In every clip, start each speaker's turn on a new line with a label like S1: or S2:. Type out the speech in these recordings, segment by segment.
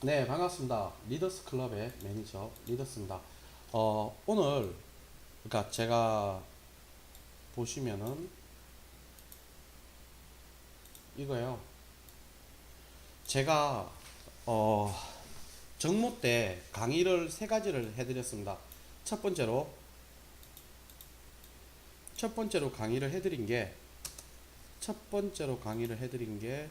S1: 네, 반갑습니다. 리더스 클럽의 매니저 리더스입니다. 어, 오늘 그러니까 제가 보시면은 이거요. 제가 어, 정모 때 강의를 세 가지를 해드렸습니다. 첫 번째로 첫 번째로 강의를 해드린 게 첫 번째로 강의를 해드린 게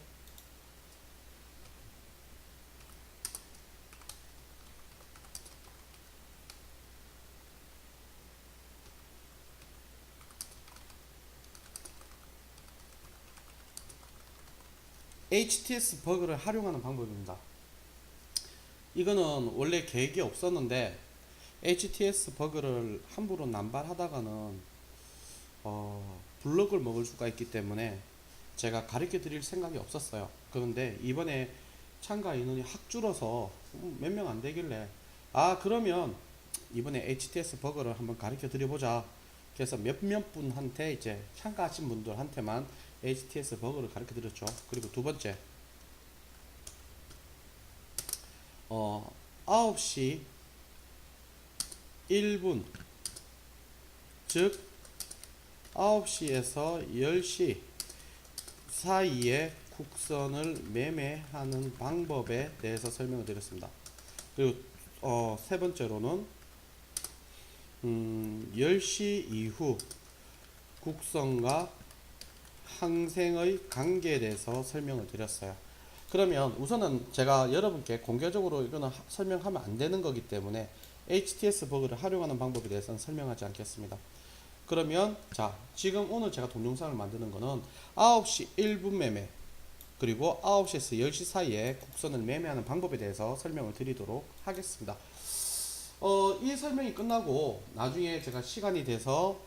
S1: HTS 버그를 활용하는 방법입니다. 이거는 원래 계획이 없었는데 HTS 버그를 함부로 남발하다가는 어, 블럭을 먹을 수가 있기 때문에 제가 가르쳐 드릴 생각이 없었어요. 그런데 이번에 참가 인원이 확 줄어서 몇 명 안 되길래 아 그러면 이번에 HTS 버그를 한번 가르쳐 드려보자. 그래서 몇몇 분한테 이제 참가하신 분들한테만 HTS 버그를 가르쳐 드렸죠. 그리고 두 번째 어 9시 1분 즉 9시에서 10시 사이에 국선을 매매하는 방법에 대해서 설명을 드렸습니다. 그리고 어, 세 번째로는 음, 10시 이후 국선과 항생의 관계에 대해서 설명을 드렸어요. 그러면 우선은 제가 여러분께 공개적으로 이거는 하- 설명하면 안 되는 거기 때문에 HTS 버그를 활용하는 방법에 대해서는 설명하지 않겠습니다. 그러면 자 지금 오늘 제가 동영상을 만드는 거는 9시 1분 매매 그리고 9시에서 10시 사이에 국선을 매매하는 방법에 대해서 설명을 드리도록 하겠습니다. 어, 이 설명이 끝나고 나중에 제가 시간이 돼서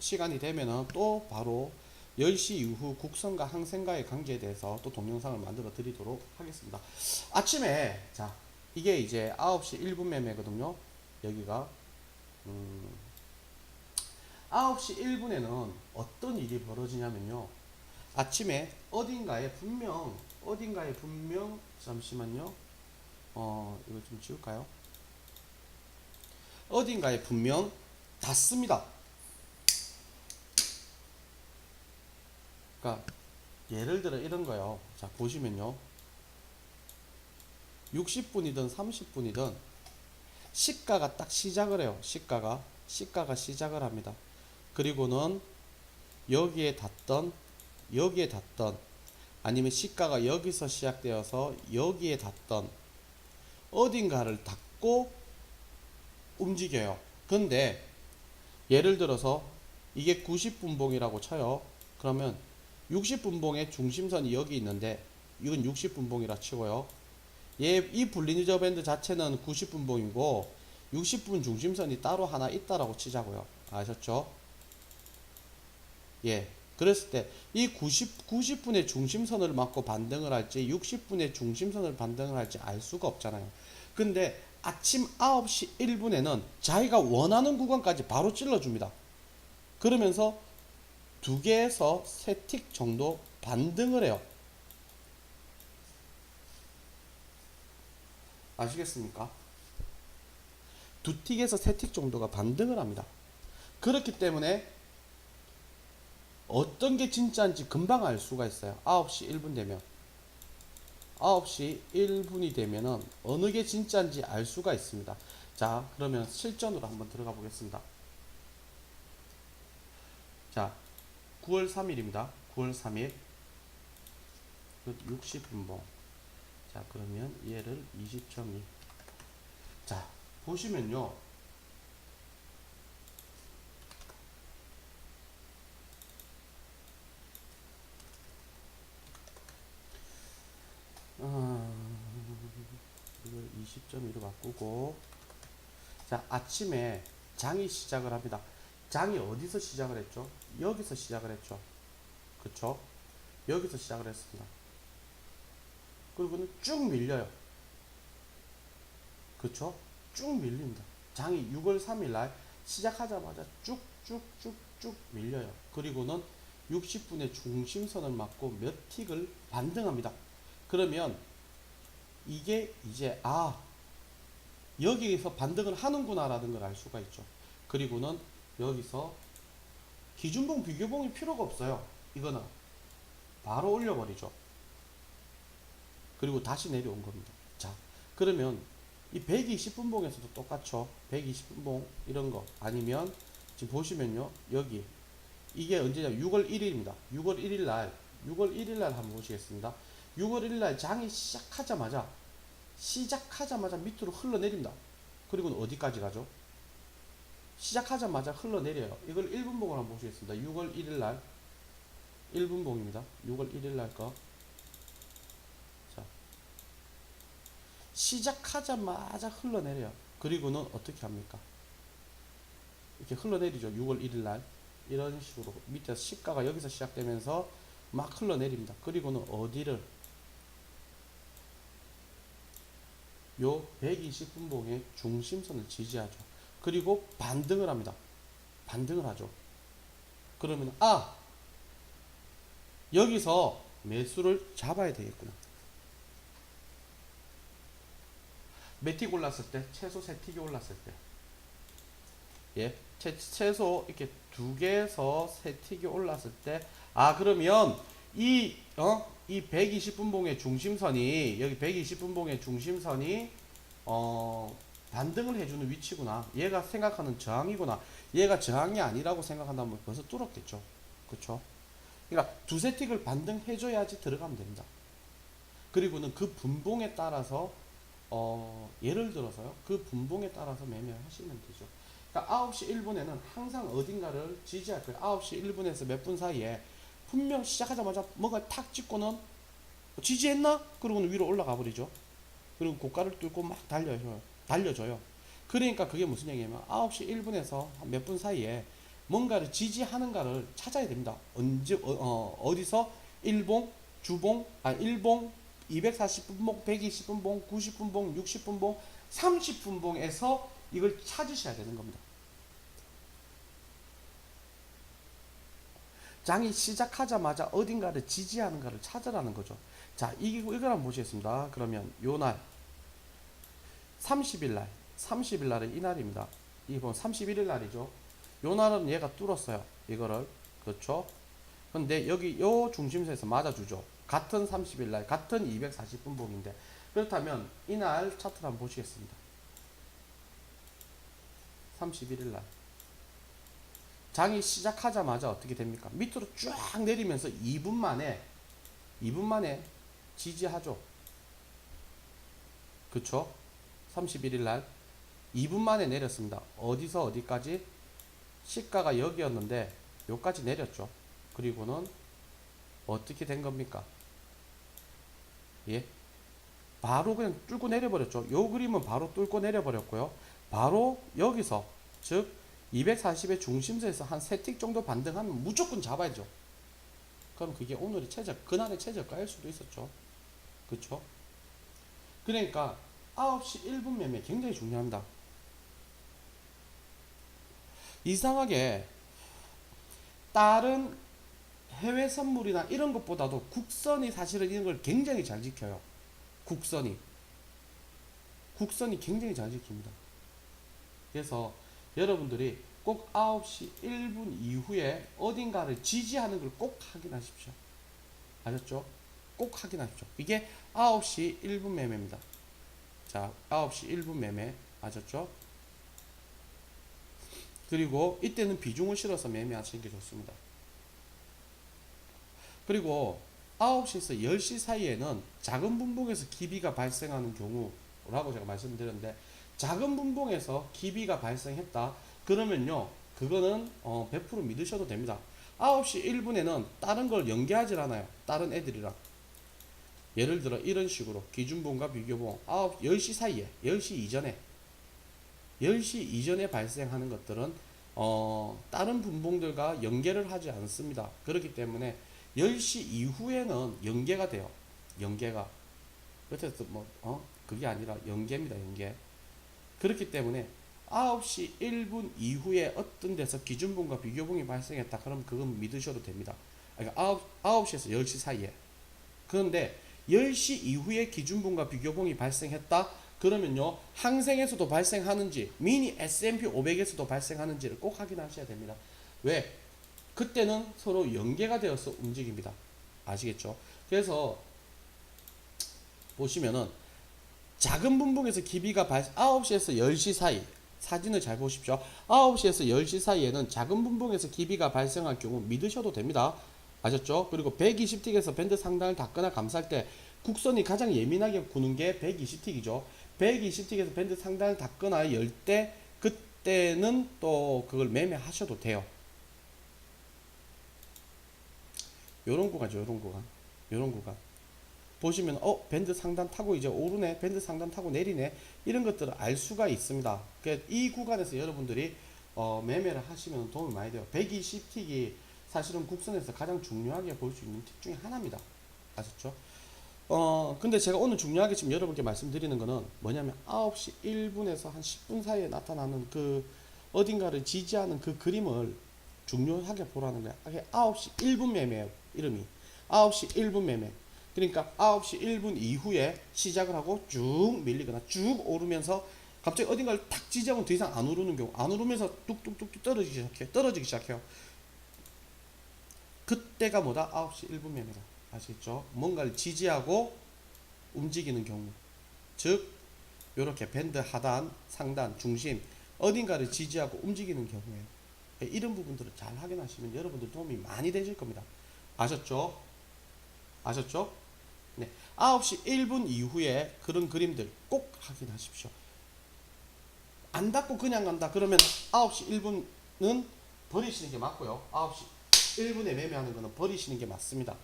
S1: 시간이 되면은 또 바로 10시 이후 국선과 항생과의 관계에 대해서 또 동영상을 만들어 드리도록 하겠습니다. 아침에 자 이게 이제 9시 1분 매매거든요. 여기가 음, 9시 1분에는 어떤 일이 벌어지냐면요. 아침에 어딘가에 분명 어딘가에 분명 잠시만요. 어 이거 좀 지울까요? 어딘가에 분명 닿습니다. 그러니까 예를 들어 이런 거요. 자 보시면요. 60분이든 30분이든 시가가 딱 시작을 해요. 시가가 시가가 시작을 합니다. 그리고는 여기에 닿던 여기에 닿던 아니면 시가가 여기서 시작되어서 여기에 닿던 어딘가를 닿고 움직여요. 근데 예를 들어서 이게 90분봉이라고 쳐요. 그러면 60분봉의 중심선이 여기 있는데 이건 60분봉이라 치고요. 얘, 이 볼리니저 밴드 자체는 90분봉이고 60분 중심선이 따로 하나 있다라고 치자고요. 아셨죠? 예. 그랬을 때 이 90, 90분의 중심선을 맞고 반등을 할지 60분의 중심선을 반등을 할지 알 수가 없잖아요. 근데 아침 9시 1분에는 자기가 원하는 구간까지 바로 찔러줍니다. 그러면서 두 개에서 세 틱 정도 반등을 해요. 아시겠습니까? 두 틱에서 세 틱 정도가 반등을 합니다. 그렇기 때문에 어떤 게 진짜인지 금방 알 수가 있어요. 9시 1분 되면. 9시 1분이 되면은 어느 게 진짜인지 알 수가 있습니다. 자, 그러면 실전으로 한번 들어가 보겠습니다. 자, 9월 3일입니다. 9월 3일. 60분봉. 자, 그러면 얘를 20.2. 자, 보시면요. 아, 이걸 20.2로 바꾸고 자 아침에 장이 시작을 합니다 장이 어디서 시작을 했죠? 여기서 시작을 했죠. 그쵸? 여기서 시작을 했습니다. 그리고는 쭉 밀려요. 그쵸? 쭉 밀립니다. 장이 6월 3일 날 시작하자마자 쭉쭉쭉쭉 밀려요. 그리고는 60분의 중심선을 맞고 몇 틱을 반등합니다. 그러면 이게 이제 아 여기에서 반등을 하는구나 라는 걸 알 수가 있죠. 그리고는 여기서 기준봉 비교봉이 필요가 없어요. 이거는 바로 올려버리죠. 그리고 다시 내려온 겁니다. 자, 그러면 이 120분 봉에서도 똑같죠. 120분 봉 이런 거 아니면 지금 보시면요. 여기 이게 언제냐? 6월 1일입니다. 6월 1일 날 6월 1일 날 한번 보시겠습니다. 6월 1일 날 장이 시작하자마자 시작하자마자 밑으로 흘러내립니다. 그리고는 어디까지 가죠? 시작하자마자 흘러내려요. 이걸 1분봉을 한번 보시겠습니다. 6월 1일 날 1분봉입니다. 6월 1일 날 거. 자. 시작하자마자 흘러내려요. 그리고는 어떻게 합니까? 이렇게 흘러내리죠. 6월 1일 날. 이런 식으로 밑에서 시가가 여기서 시작되면서 막 흘러내립니다. 그리고는 어디를 요 120분봉의 중심선을 지지하죠. 그리고 반등을 합니다. 반등을 하죠. 그러면 아 여기서 매수를 잡아야 되겠구나. 매틱 올랐을 때, 최소 세 틱이 올랐을 때, 예, 최, 최소 이렇게 두 개에서 세 틱이 올랐을 때, 아 그러면 이 어, 이 120분 봉의 중심선이 여기 120분 봉의 중심선이 어 반등을 해주는 위치구나. 얘가 생각하는 저항이구나. 얘가 저항이 아니라고 생각한다면 벌써 뚫었겠죠. 그렇죠? 그러니까 두세 틱을 반등해줘야지 들어가면 됩니다. 그리고는 그 분봉에 따라서 어, 예를 들어서요. 그 분봉에 따라서 매매하시면 되죠. 그러니까 9시 1분에는 항상 어딘가를 지지할 거예요. 9시 1분에서 몇 분 사이에 분명 시작하자마자 뭐가 탁 찍고는 지지했나? 그러고는 위로 올라가 버리죠. 그리고 고가를 뚫고 막 달려요. 달려줘요. 그러니까 그게 무슨 얘기냐면 9시 1분에서 몇 분 사이에 뭔가를 지지하는가를 찾아야 됩니다. 언제 어, 어, 디서 일봉, 주봉, 아 일봉, 240분봉, 120분봉, 90분봉, 60분봉, 30분봉에서 이걸 찾으셔야 되는 겁니다. 장이 시작하자마자 어딘가를 지지하는가를 찾으라는 거죠. 자, 이, 이걸 한번 보시겠습니다. 그러면 요 날, 30일 날, 30일 날은 이날입니다. 이번 31일 날이죠. 요 날은 얘가 뚫었어요. 이거를. 그렇죠? 근데 여기 요 중심선에서 맞아주죠. 같은 30일 날, 같은 240분 봉인데. 그렇다면 이날 차트를 한번 보시겠습니다. 31일 날. 장이 시작하자마자 어떻게 됩니까? 밑으로 쫙 내리면서 2분 만에 2분 만에 지지하죠. 그쵸? 31일 날 2분 만에 내렸습니다. 어디서 어디까지? 시가가 여기였는데 여기까지 내렸죠. 그리고는 어떻게 된 겁니까? 예? 바로 그냥 뚫고 내려버렸죠. 요 그림은 바로 뚫고 내려버렸고요. 바로 여기서 즉 240의 중심선에서 한 세 틱 정도 반등하면 무조건 잡아야죠. 그럼 그게 오늘의 최저, 그날의 최저가일 수도 있었죠. 그쵸? 그러니까 9시 1분 매매 굉장히 중요합니다. 이상하게 다른 해외 선물이나 이런 것보다도 국선이 사실은 이런 걸 굉장히 잘 지켜요. 국선이. 국선이 굉장히 잘 지킵니다. 그래서 여러분들이 꼭 9시 1분 이후에 어딘가를 지지하는 걸 꼭 확인하십시오. 아셨죠? 꼭 확인하십시오. 이게 9시 1분 매매입니다. 자, 9시 1분 매매. 아셨죠? 그리고 이때는 비중을 실어서 매매하시는 게 좋습니다. 그리고 9시에서 10시 사이에는 작은 분봉에서 기비가 발생하는 경우라고 제가 말씀드렸는데 작은 분봉에서 기비가 발생했다. 그러면요. 그거는 어, 100% 믿으셔도 됩니다. 9시 1분에는 다른 걸 연계하지 않아요. 다른 애들이랑. 예를 들어 이런 식으로 기준봉과 비교봉 9, 10시 사이에 10시 이전에 10시 이전에 발생하는 것들은 어, 다른 분봉들과 연계를 하지 않습니다. 그렇기 때문에 10시 이후에는 연계가 돼요. 연계가. 그래서 뭐 어? 그게 아니라 연계입니다. 연계. 그렇기 때문에 9시 1분 이후에 어떤 데서 기준봉과 비교봉이 발생했다. 그럼 그건 믿으셔도 됩니다. 그러니까 9, 9시에서 10시 사이에. 그런데 10시 이후에 기준봉과 비교봉이 발생했다. 그러면요. 항생에서도 발생하는지 미니 S&P 500에서도 발생하는지를 꼭 확인하셔야 됩니다. 왜? 그때는 서로 연계가 되어서 움직입니다. 아시겠죠? 그래서 보시면은 작은 분봉에서 기비가 발 9시에서 10시 사이 사진을 잘 보십시오. 9시에서 10시 사이에는 작은 분봉에서 기비가 발생할 경우 믿으셔도 됩니다. 아셨죠? 그리고 120틱에서 밴드 상단을 닫거나 감쌀 때 국선이 가장 예민하게 구는 게 120틱이죠. 120틱에서 밴드 상단을 닫거나 열 때 그때는 또 그걸 매매하셔도 돼요. 요런 구간죠. 요런 구간. 요런 구간. 보시면 어 밴드 상단 타고 이제 오르네 밴드 상단 타고 내리네 이런 것들을 알 수가 있습니다 그이 구간에서 여러분들이 어, 매매를 하시면 도움이 많이 돼요 120틱이 사실은 국선에서 가장 중요하게 볼 수 있는 틱 중에 하나입니다 아셨죠 어 근데 제가 오늘 중요하게 지금 여러분께 말씀드리는 거는 뭐냐면 9시 1분에서 한 10분 사이에 나타나는 그 어딘가를 지지하는 그 그림을 중요하게 보라는 거야. 이게 9시 1분 매매예요. 이름이. 9시 1분 매매. 그러니까 9시 1분 이후에 시작을 하고 쭉 밀리거나 쭉 오르면서 갑자기 어딘가를 탁 지지하고 더 이상 안 오르는 경우 안 오르면서 뚝뚝뚝뚝 떨어지기 시작해요. 떨어지기 시작해요. 그때가 뭐다? 9시 1분 매매다. 아시겠죠? 뭔가를 지지하고 움직이는 경우. 즉 요렇게 밴드 하단, 상단, 중심 어딘가를 지지하고 움직이는 경우에 이런 부분들을 잘 확인하시면 여러분들 도움이 많이 되실 겁니다. 아셨죠? 아셨죠? 네. 9시 1분 이후에 그런 그림들 꼭 확인하십시오. 안 닫고 그냥 간다. 그러면 9시 1분은 버리시는 게 맞고요. 9시 1분에 매매하는 거는 버리시는 게 맞습니다.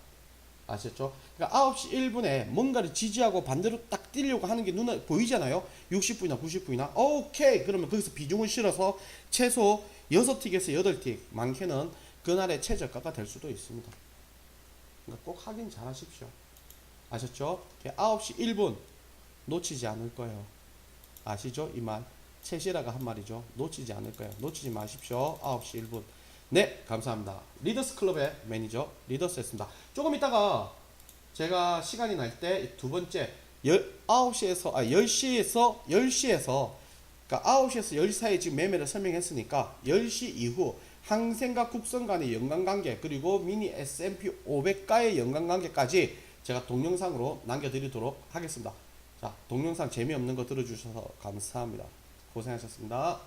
S1: 아셨죠? 그러니까 9시 1분에 뭔가를 지지하고 반대로 딱 뛰려고 하는 게 눈에 보이잖아요. 60분이나 90분이나. 오케이. 그러면 거기서 비중을 실어서 최소 6틱에서 8틱, 많게는 그날의 최저가가 될 수도 있습니다. 그러니까 꼭 확인 잘 하십시오. 아셨죠? 9시 1분 놓치지 않을 거예요. 아시죠? 이 말. 최시라가 한 말이죠. 놓치지 않을 거예요. 놓치지 마십시오. 9시 1분. 네, 감사합니다. 리더스 클럽의 매니저 리더스였습니다. 조금 있다가 제가 시간이 날 때 두 번째 9시에서 아 10시에서 10시에서 그러니까 9시에서 10시 사이에 지금 매매를 설명했으니까 10시 이후 항생과 국선 간의 연관관계 그리고 미니 S&P 500가의 연관관계까지 제가 동영상으로 남겨드리도록 하겠습니다. 자, 동영상 재미없는 거 들어주셔서 감사합니다. 고생하셨습니다.